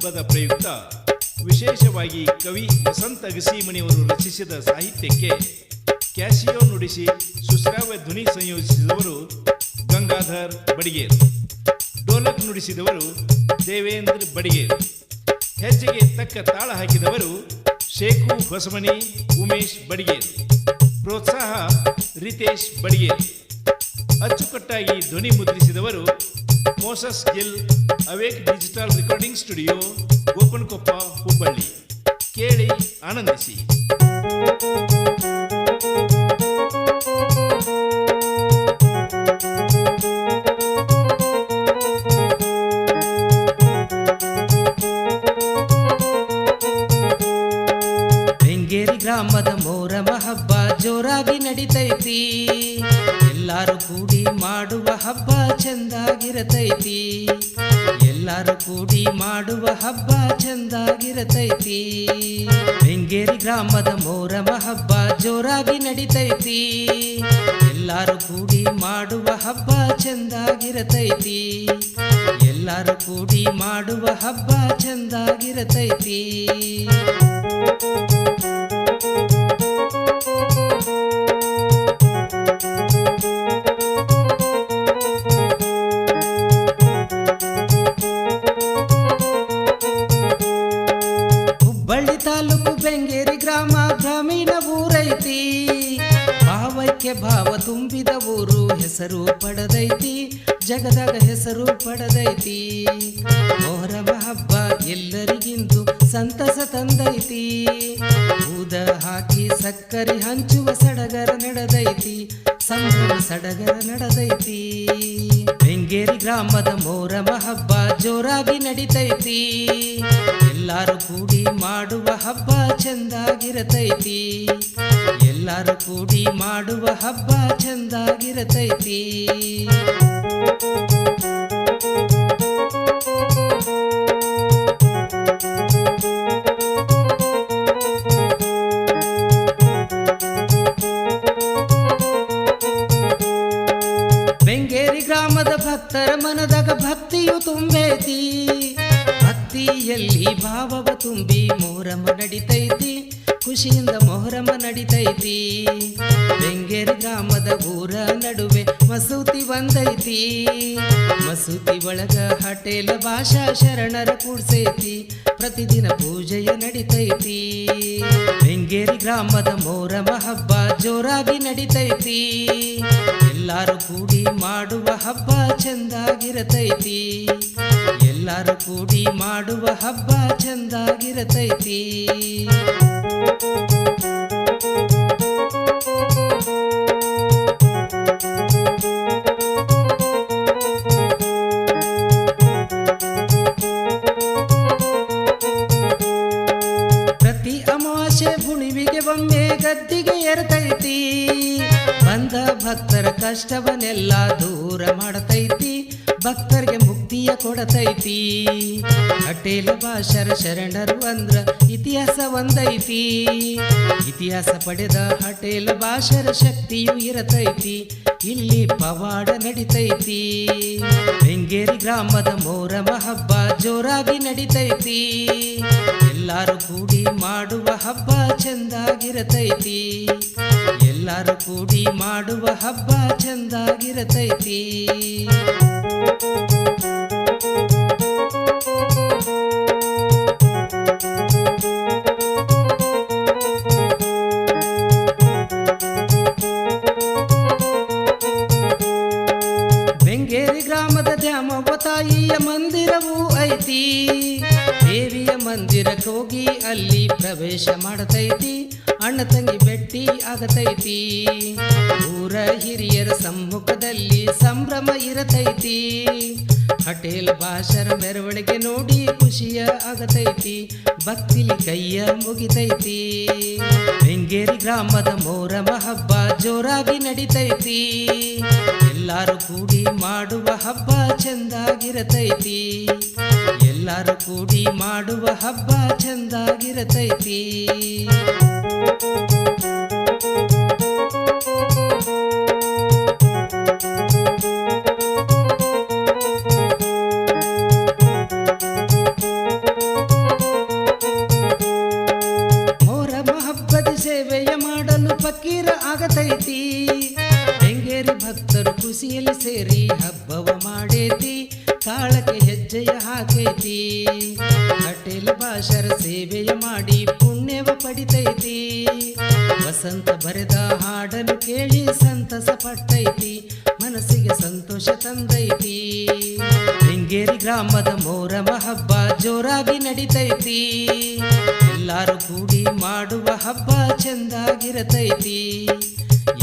ಹಬ್ಬದ ಪ್ರಯುಕ್ತ. ವಿಶೇಷವಾಗಿ ಕವಿ ವಸಂತ ಅಗಸೀಮಣಿಯವರು ರಚಿಸಿದ ಸಾಹಿತ್ಯಕ್ಕೆ ಕ್ಯಾಸಿಯೋ ನುಡಿಸಿ ಸುಶ್ರಾವ್ಯ ಧ್ವನಿ ಸಂಯೋಜಿಸಿದವರು ಗಂಗಾಧರ್ ಬಡಿಗೇರ್. ಡೋಲಕ್ ನುಡಿಸಿದವರು ದೇವೇಂದ್ರ ಬಡಿಗೇರ್. ಹೆಜ್ಜೆಗೆ ತಕ್ಕ ತಾಳ ಹಾಕಿದವರು ಶೇಖು ಹೊಸಮನಿ ಉಮೇಶ್ ಬಡಿಗೇರ್. ಪ್ರೋತ್ಸಾಹ ರಿತೇಶ್ ಬಡಿಗೇರ್. ಅಚ್ಚುಕಟ್ಟಾಗಿ ಧ್ವನಿ ಮುದ್ರಿಸಿದವರು Moses Gill awake digital recording studio Gopanakoppa Hubballi ಕೇಳಿ ಆನಂದಿಸಿ. ಬೆಂಗೇರಿ ಗ್ರಾಮದ ಮೋರಮ ಹಬ್ಬ ಜೋರಾಗಿ ನಡಿತೈತಿ ಎಲ್ಲಾರು ಕೂಡಿ ಮಾಡುವ ಹಬ್ಬ ಚಂದಾಗಿರತೈತಿ. ಎಲ್ಲಾರು ಕೂಡಿ ಮಾಡುವ ಹಬ್ಬ ಚಂದಾಗಿರತೈತಿ. ಬೆಂಗೇರಿ ಗ್ರಾಮದ ಮೋರಮ ಹಬ್ಬ ಜೋರಾಗಿ ನಡಿತೈತಿ. ಎಲ್ಲಾರು ಕೂಡಿ ಮಾಡುವ ಹಬ್ಬ ಚಂದಾಗಿರತೈತಿ. ಎಲ್ಲಾರು ಕೂಡಿ ಮಾಡುವ ಹಬ್ಬ ಚಂದಾಗಿರತೈತಿ. ಭಾವಕ್ಕೆ ಭಾವ ತುಂಬಿದ ಊರು ಹೆಸರು ಪಡೆದೈತಿ, ಜಗದಾಗ ಹೆಸರು ಪಡೆದೈತಿ. ಮೊಹರಮ ಹಬ್ಬ ಎಲ್ಲರಿಗಿಂದು ಸಂತಸ ತಂದೈತಿ. ಊದ ಹಾಕಿ ಸಕ್ಕರೆ ಹಂಚುವ ಸಡಗರ ನಡೆದೈತಿ, ಸಂಭ್ರಮ ಸಡಗರ ನಡೆದೈತಿ. ಬೆಂಗೇರಿ ಗ್ರಾಮದ ಮೋರಮ ಹಬ್ಬ ಜೋರಾಗಿ ನಡಿತೈತಿ. ಎಲ್ಲಾರು ಕೂಡಿ ಮಾಡುವ ಹಬ್ಬ ಚಂದಾಗಿರತೈತಿ. ಎಲ್ಲಾರು ಕೂಡಿ ಮಾಡುವ ಹಬ್ಬ ಚಂದಾಗಿರತೈತಿ. ಬೆಂಗೇರಿ ಗ್ರಾಮದ ಭಕ್ತರ ಮನದಾಗ ಭಕ್ತಿಯು ತುಂಬೈತಿ. ಭಕ್ತಿಯಲ್ಲಿ ಭಾವವ ತುಂಬಿ ಮೋರಮ ನಡಿತೈತಿ. ಖುಷಿಯಿಂದ ನಡಿತೈತಿ ಬೆಂಗೇರಿ ಗ್ರಾಮದ ಊರ ನಡುವೆ ಮಸೂತಿ ಬಂದೈತಿ. ಮಸೂತಿ ಒಳಗ ಹಟೇಲ ಭಾಷಾ ಶರಣರ ಕೂಡ್ಸೈತಿ. ಪ್ರತಿದಿನ ಪೂಜೆಯ ನಡಿತೈತಿ. ಬೆಂಗೇರಿ ಗ್ರಾಮದ ಮೋರಮ ಹಬ್ಬ ಜೋರಾಗಿ ನಡಿತೈತಿ. ಎಲ್ಲಾರು ಕೂಡಿ ಮಾಡುವ ಹಬ್ಬ ಚಂದಾಗಿರತೈತಿ. ಎಲ್ಲಾರು ಕೂಡಿ ಮಾಡುವ ಹಬ್ಬ ಚಂದಾಗಿರತೈತಿ. ಗದ್ದಿಗೆ ಎರತೈತಿ. ಬಂದ ಭಕ್ತರ ಕಷ್ಟವನ್ನೆಲ್ಲ ದೂರ ಮಾಡತೈತಿ. ಭಕ್ತರಿಗೆ ಮುಕ್ತಿಯ ಕೊಡತೈತಿ. ಅಟೇಲ ಭಾಷರ ಶರಣರು ಅಂದ್ರ ಇತಿಹಾಸ ಒಂದೈತಿ. ಇತಿಹಾಸ ಪಡೆದ ಹಟೇಲ ಭಾಷರ ಶಕ್ತಿಯು ಇರತೈತಿ. ಇಲ್ಲಿ ಪವಾಡ ನಡಿತೈತಿ. ಬೆಂಗೇರಿ ಗ್ರಾಮದ ಮೋರಮ ಹಬ್ಬ ಜೋರಾಗಿ ನಡಿತೈತಿ. ಎಲ್ಲಾರು ಕೂಡಿ ಮಾಡುವ ಹಬ್ಬ ಚಂದಾಗಿರತೈತಿ. ಎಲ್ಲಾರು ಕೂಡಿ ಮಾಡುವ ಹಬ್ಬ ಚಂದಾಗಿರತೈತಿ. ಮಂದಿರವೂ ಐತಿ. ದೇವಿಯ ಮಂದಿರಕ್ಕೆ ಹೋಗಿ ಅಲ್ಲಿ ಪ್ರವೇಶ ಮಾಡತೈತಿ. ಅಣ್ಣ ತಂಗಿ ಬೆಟ್ಟಿ ಆಗತೈತಿ. ಊರ ಹಿರಿಯರ ಸಮ್ಮುಖದಲ್ಲಿ ಸಂಭ್ರಮ ಇರತೈತಿ. ಹಟೇಲ್ ಭಾಷರ ಮೆರವಣಿಗೆ ನೋಡಿ ಖುಷಿಯ ಆಗತೈತಿ. ಭಕ್ತಿಲಿ ಕೈಯ ಮುಗಿತೈತಿ. ಬೆಂಗೇರಿ ಗ್ರಾಮದ ಮೋರಮ ಹಬ್ಬ ಜೋರಾಗಿ ನಡಿತೈತಿ. ಎಲ್ಲಾರು ಕೂಡಿ ಮಾಡುವ ಹಬ್ಬ ಚಂದಾಗಿರತೈತಿ. ಎಲ್ಲಾರು ಕೂಡಿ ಮಾಡುವ ಹಬ್ಬ ಚಂದಾಗಿರತೈತಿ. ಹಬ್ಬವ ಮಾಡೇತಿ ಕಾಳಕ್ಕೆ ಹೆಜ್ಜೆಯ ಹಾಕೈತಿ. ಕಟೇಲ್ ಭಾಷರ ಸೇವೆಯ ಮಾಡಿ ಪುಣ್ಯವ ಪಡಿತೈತಿ. ವಸಂತ ಬರೆದ ಹಾಡನ್ನು ಕೇಳಿ ಸಂತಸ ಪಟ್ಟೈತಿ, ಮನಸ್ಸಿಗೆ ಸಂತೋಷ ತಂದೈತಿ. ಲಿಂಗೇರಿ ಗ್ರಾಮದ ಮೋರಮ ಹಬ್ಬ ಜೋರಾಗಿ ನಡಿತೈತಿ. ಎಲ್ಲರೂ ಕೂಡಿ ಮಾಡುವ ಹಬ್ಬ ಚೆಂದಾಗಿರತೈತಿ.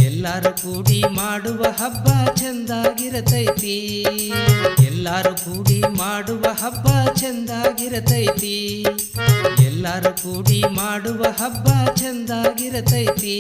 ಎಲ್ಲಾರು ಕೂಡಿ ಮಾಡುವ ಹಬ್ಬ ಚೆಂದಾಗಿರತೈತಿ. ಎಲ್ಲರೂ ಕೂಡಿ ಮಾಡುವ ಹಬ್ಬ ಚೆಂದಾಗಿರತೈತಿ. ಎಲ್ಲರೂ ಕೂಡಿ ಮಾಡುವ ಹಬ್ಬ ಚೆಂದಾಗಿರತೈತಿ.